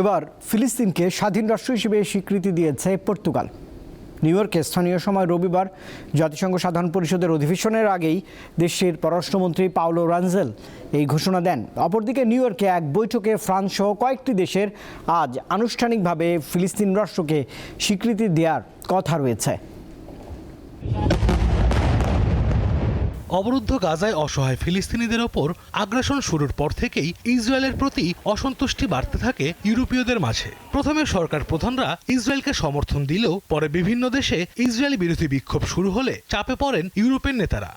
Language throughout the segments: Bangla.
এবার ফিলিস্তিনকে স্বাধীন রাষ্ট্র হিসেবে স্বীকৃতি দিয়েছে পর্তুগাল। নিউ ইয়র্কে স্থানীয় সময় রবিবার জাতিসংঘ সাধারণ পরিষদের অধিবেশনের আগেই দেশটির পররাষ্ট্রমন্ত্রী পাওলো রানজেল এই ঘোষণা দেন। অপরদিকে নিউ ইয়র্কে এক বৈঠকে ফ্রান্স সহ কয়েকটি দেশের আজ আনুষ্ঠানিকভাবে ফিলিস্তিন রাষ্ট্রকে স্বীকৃতি দেওয়ার কথা রয়েছে। অবরুদ্ধ গাজায় অসহায় ফিলিস্তিনিদের ওপর আগ্রাসন শুরুর পর থেকেই ইসরায়েলের প্রতি অসন্তুষ্টি বাড়তে থাকে ইউরোপীয়দের মাঝে। প্রথমে সরকার প্রধানরা ইসরায়েলকে সমর্থন দিলেও পরে বিভিন্ন দেশে ইসরায়েল বিরোধী বিক্ষোভ শুরু হলে চাপে পড়েন ইউরোপের নেতারা।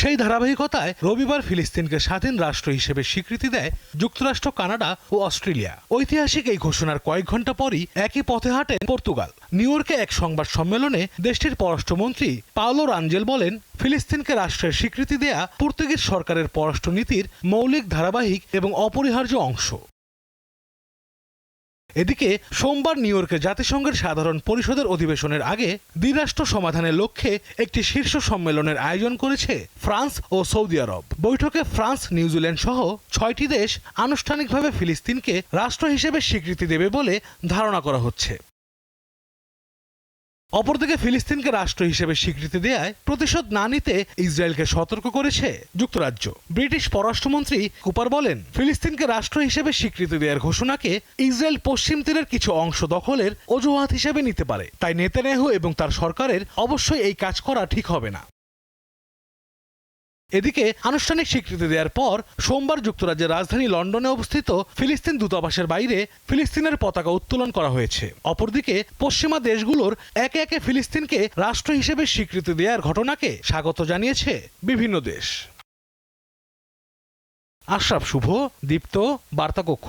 সেই ধারাবাহিকতায় রবিবার ফিলিস্তিনকে স্বাধীন রাষ্ট্র হিসেবে স্বীকৃতি দেয় যুক্তরাষ্ট্র, কানাডা ও অস্ট্রেলিয়া। ঐতিহাসিক এই ঘোষণার কয়েক ঘণ্টা পরই একই পথে হাঁটেন পর্তুগাল। নিউ ইয়র্কে এক সংবাদ সম্মেলনে দেশটির পররাষ্ট্রমন্ত্রী পাওলো রাঞ্জেল বলেন, ফিলিস্তিনকে রাষ্ট্রের স্বীকৃতি দেয়া পর্তুগিজ সরকারের পররাষ্ট্রনীতির মৌলিক, ধারাবাহিক এবং অপরিহার্য অংশ। এদিকে সোমবার নিউ ইয়র্কে জাতিসংঘের সাধারণ পরিষদের অধিবেশনের আগে দ্বিরাষ্ট্র সমাধানের লক্ষ্যে একটি শীর্ষ সম্মেলনের আয়োজন করেছে ফ্রান্স ও সৌদি আরব। বৈঠকে ফ্রান্স, নিউজিল্যান্ড সহ ছয়টি দেশ আনুষ্ঠানিকভাবে ফিলিস্তিনকে রাষ্ট্র হিসেবে স্বীকৃতি দেবে বলে ধারণা করা হচ্ছে। অপরদিকে ফিলিস্তিনকে রাষ্ট্র হিসেবে স্বীকৃতি দেয়ায় প্রতিশোধ না নিতে ইসরায়েলকে সতর্ক করেছে যুক্তরাজ্য। ব্রিটিশ পররাষ্ট্রমন্ত্রী কুপার বলেন, ফিলিস্তিনকে রাষ্ট্র হিসেবে স্বীকৃতি দেওয়ার ঘোষণাকে ইসরায়েল পশ্চিম তীরের কিছু অংশ দখলের অজুহাত হিসেবে নিতে পারে। তাই নেতানিয়াহু এবং তার সরকারের অবশ্যই এই কাজ করা ঠিক হবে না। এদিকে আনুষ্ঠানিক স্বীকৃতি দেওয়ার পর সোমবার যুক্তরাজ্যের রাজধানী লন্ডনে অবস্থিত ফিলিস্তিন দূতাবাসের বাইরে ফিলিস্তিনের পতাকা উত্তোলন করা হয়েছে। অপরদিকে পশ্চিমা দেশগুলোর একে একে ফিলিস্তিনকে রাষ্ট্র হিসেবে স্বীকৃতি দেওয়ার ঘটনাকে স্বাগত জানিয়েছে বিভিন্ন দেশ। আশরাফ শুভ, দীপ্ত, বার্তাকক্ষ।